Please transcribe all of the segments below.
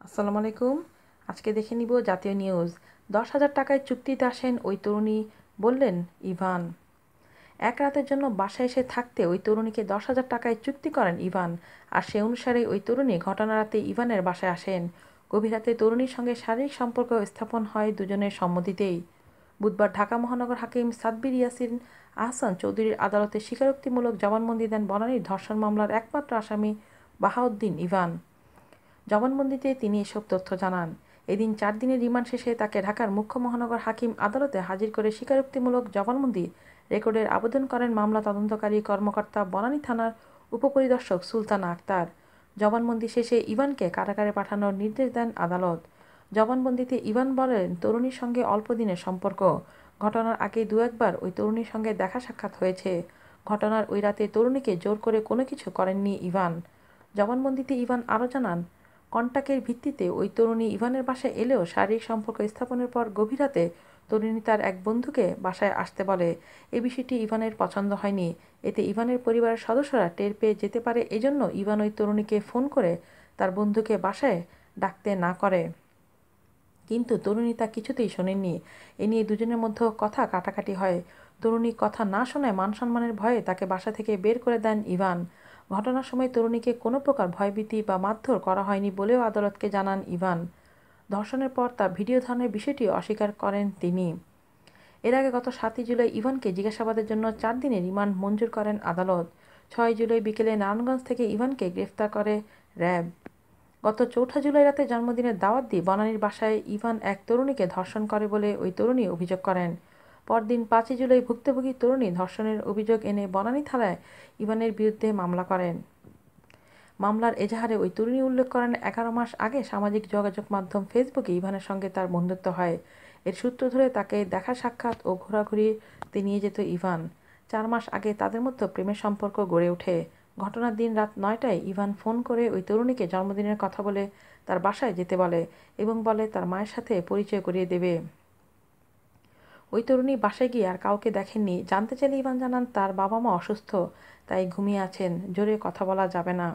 আসসালামু আলাইকুম। আজকে দেখে নিব জাতীয় নিউজ। দশ হাজার টাকায় চুক্তিতে আসেন ওই তরুণী বললেন ইভান। এক রাতের জন্য বাসায় এসে থাকতে ওই তরুণীকে দশ হাজার টাকায় চুক্তি করেন ইভান। আর সে অনুসারে ওই তরুণী ঘটনা রাতে ইভানের বাসায় আসেন। গভীর রাতে তরুণীর সঙ্গে শারীরিক সম্পর্ক স্থাপন হয় দুজনের সম্মতিতেই। বুধবার ঢাকা মহানগর হাকিম সাদবির ইয়াসিন আহসান চৌধুরীর আদালতে স্বীকারোক্তিমূলক জবানবন্দি দেন বনানীর ধর্ষণ মামলার একমাত্র আসামি বাহাউদ্দিন ইভান। জবানবন্দিতে তিনি এসব তথ্য জানান। এদিন চার দিনের রিমান্ড শেষে তাকে ঢাকার মুখ্য মহানগর হাকিম আদালতে হাজির করে স্বীকারোক্তিমূলক জবানবন্দি রেকর্ডের আবেদন করেন মামলা তদন্তকারী কর্মকর্তা বনানী থানার উপপরিদর্শক সুলতানা আক্তার। জবানবন্দি শেষে ইভানকে কারাগারে পাঠানোর নির্দেশ দেন আদালত। জবানবন্দিতে ইভান বলেন, তরুণীর সঙ্গে অল্প দিনের সম্পর্ক। ঘটনার আগে দু একবার ওই তরুণীর সঙ্গে দেখা সাক্ষাৎ হয়েছে। ঘটনার ওই রাতে তরুণীকে জোর করে কোনো কিছু করেননি ইভান। জবানবন্দিতে ইভান আরও জানান কন্টাক্টের ভিত্তিতে ওই তরুণী ইভানের বাসায় এলেও শারীরিক সম্পর্ক স্থাপনের পর গভীর রাতে তরুণী তার এক বন্ধুকে বাসায় আসতে বলে। এ বিষয়টি ইভানের পছন্দ হয়নি। এতে ইভানের পরিবারের সদস্যরা টের পেয়ে যেতে পারে এজন্য ইভান ওই তরুণীকে ফোন করে তার বন্ধুকে বাসায় ডাকতে না করে। কিন্তু তরুণী তা কিছুতেই শোনেননি। এ নিয়ে দুজনের মধ্যে কথা কাটাকাটি হয়। তরুণী কথা না শোনায় মান সম্মানের ভয়ে তাকে বাসা থেকে বের করে দেন ইভান। ঘটনার সময় তরুণীকে কোনো প্রকার ভয়ভীতি বা মারধর করা হয়নি বলেও আদালতকে জানান ইভান। ধর্ষণের পর তা ভিডিও ধারণের বিষয়টি অস্বীকার করেন তিনি। এর আগে গত সাতই জুলাই ইভানকে জিজ্ঞাসাবাদের জন্য চার দিনের রিমান্ড মঞ্জুর করেন আদালত। ছয় জুলাই বিকেলে নারায়ণগঞ্জ থেকে ইভানকে গ্রেফতার করে র্যাব। গত চৌঠা জুলাই রাতে জন্মদিনের দাওয়াত দিয়ে বনানীর বাসায় ইভান এক তরুণীকে ধর্ষণ করে বলে ওই তরুণী অভিযোগ করেন। পরদিন পাঁচই জুলাই ভুক্তভোগী তরুণী ধর্ষণের অভিযোগ এনে বনানী থানায় ইভানের বিরুদ্ধে মামলা করেন। মামলার এজাহারে ওই তরুণী উল্লেখ করেন, এগারো মাস আগে সামাজিক যোগাযোগ মাধ্যম ফেসবুকে ইভানের সঙ্গে তার বন্ধুত্ব হয়। এর সূত্র ধরে তাকে দেখা সাক্ষাৎ ও ঘোরাঘুরিতে নিয়ে যেত ইভান। চার মাস আগে তাদের মধ্যে প্রেমের সম্পর্ক গড়ে ওঠে। ঘটনার দিন রাত নয়টায় ইভান ফোন করে ওই তরুণীকে জন্মদিনের কথা বলে তার বাসায় যেতে বলে এবং বলে তার মায়ের সাথে পরিচয় করিয়ে দেবে। ওই তরুণী বাসায় গিয়ে আর কাউকে দেখেননি। জানতে চাইলে ইভান জানান, তার বাবা মা অসুস্থ, তাই ঘুমিয়ে আছেন, জোরে কথা বলা যাবে না।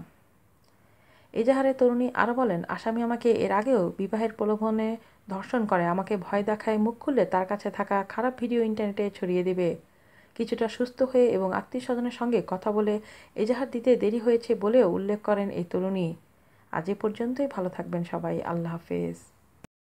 এজাহারে তরুণী আরও বলেন, আসামি আমাকে এর আগেও বিবাহের প্রলোভনে ধর্ষণ করে, আমাকে ভয় দেখায় মুখ খুললে তার কাছে থাকা খারাপ ভিডিও ইন্টারনেটে ছড়িয়ে দেবে। কিছুটা সুস্থ হয়ে এবং আত্মীয় স্বজনের সঙ্গে কথা বলে এজাহার দিতে দেরি হয়েছে বলেও উল্লেখ করেন এই তরুণী। আজ এ পর্যন্তই, ভালো থাকবেন সবাই, আল্লাহ হাফেজ।